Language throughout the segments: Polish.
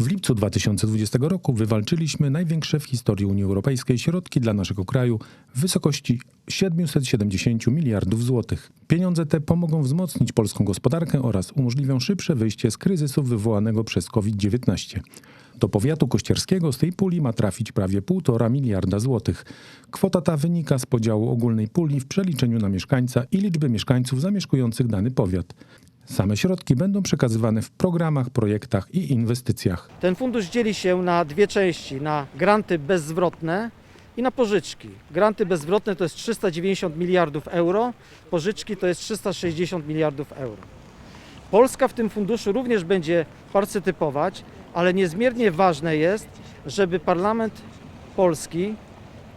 W lipcu 2020 roku wywalczyliśmy największe w historii Unii Europejskiej środki dla naszego kraju w wysokości 770 miliardów złotych. Pieniądze te pomogą wzmocnić polską gospodarkę oraz umożliwią szybsze wyjście z kryzysu wywołanego przez COVID-19. Do powiatu kościerskiego z tej puli ma trafić prawie 1,5 miliarda złotych. Kwota ta wynika z podziału ogólnej puli w przeliczeniu na mieszkańca i liczby mieszkańców zamieszkujących dany powiat. Same środki będą przekazywane w programach, projektach i inwestycjach. Ten fundusz dzieli się na dwie części, na granty bezzwrotne i na pożyczki. Granty bezzwrotne to jest 390 miliardów euro, pożyczki to jest 360 miliardów euro. Polska w tym funduszu również będzie partycypować, ale niezmiernie ważne jest, żeby Parlament Polski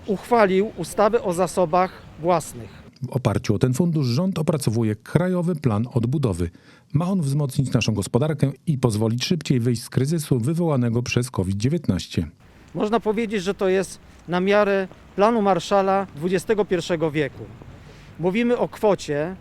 uchwalił ustawę o zasobach własnych. W oparciu o ten fundusz rząd opracowuje Krajowy Plan Odbudowy. Ma on wzmocnić naszą gospodarkę i pozwolić szybciej wyjść z kryzysu wywołanego przez COVID-19. Można powiedzieć, że to jest na miarę planu Marszala XXI wieku. Mówimy o kwocie,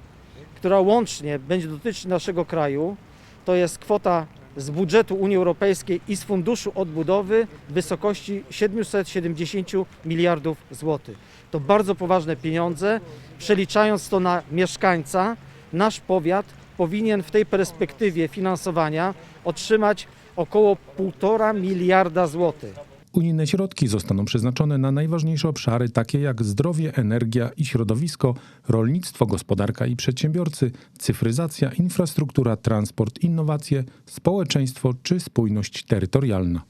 która łącznie będzie dotyczyć naszego kraju. To jest kwota z budżetu Unii Europejskiej i z Funduszu Odbudowy w wysokości 770 miliardów złotych. To bardzo poważne pieniądze. Przeliczając to na mieszkańca, nasz powiat powinien w tej perspektywie finansowania otrzymać około 1,5 miliarda złotych. Unijne środki zostaną przeznaczone na najważniejsze obszary, takie jak zdrowie, energia i środowisko, rolnictwo, gospodarka i przedsiębiorcy, cyfryzacja, infrastruktura, transport, innowacje, społeczeństwo czy spójność terytorialna.